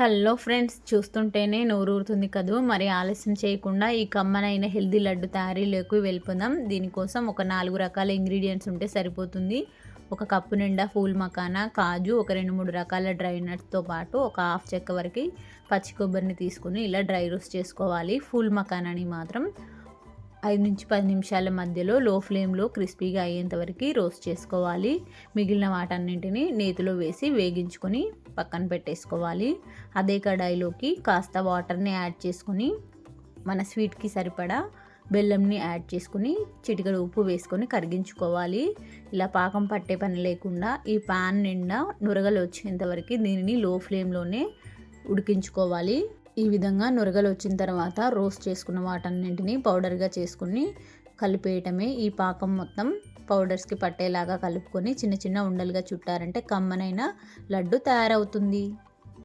Hello friends చూస్తుంటేనే నోరూరుతుంది కదూ. మరి ఆలస్యం చేయకుండా ఈ కమ్మనైన హెల్దీ లడ్డు తయారీలోకి వెళ్ళిపోదాం. దీనికోసం ఒక నాలుగు రకాల ఇంగ్రీడియంట్స్ ఉంటే సరిపోతుంది. ఒక కప్పు నిండా ఫూల్ మకానా కాజు ఒక రెండు మూడు రకాల డ్రై నట్స్తో పాటు ఒక హాఫ్ చెక్క వరకు పచ్చి కొబ్బరిని తీసుకుని ఇలా డ్రై రోస్ట్ చేసుకోవాలి. ఫూల్ మకానాని మాత్రం ఐదు నుంచి పది నిమిషాల మధ్యలో లో ఫ్లేమ్లో క్రిస్పీగా అయ్యేంత వరకు రోస్ట్ చేసుకోవాలి. మిగిలిన వాటన్నింటిని నేతిలో వేసి వేగించుకొని పక్కన పెట్టేసుకోవాలి. అదే కడాయిలోకి కాస్త వాటర్ని యాడ్ చేసుకొని మన స్వీట్కి సరిపడా బెల్లంని యాడ్ చేసుకుని చిటికడ ఉప్పు వేసుకొని కరిగించుకోవాలి. ఇలా పాకం పట్టే పని లేకుండా ఈ పాన్ నిండా నురగలు వచ్చేంత వరకు దీనిని లో ఫ్లేమ్లోనే ఉడికించుకోవాలి. ఈ విధంగా నురగలు వచ్చిన తర్వాత రోస్ట్ చేసుకున్న వాటన్నింటినీ పౌడర్గా చేసుకుని కలిపేయటమే ఈ పాకం మొత్తం. పౌడర్స్కి పట్టేలాగా కలుపుకొని చిన్న చిన్న ఉండలుగా చుట్టారంటే కమ్మనైన లడ్డు తయారవుతుంది.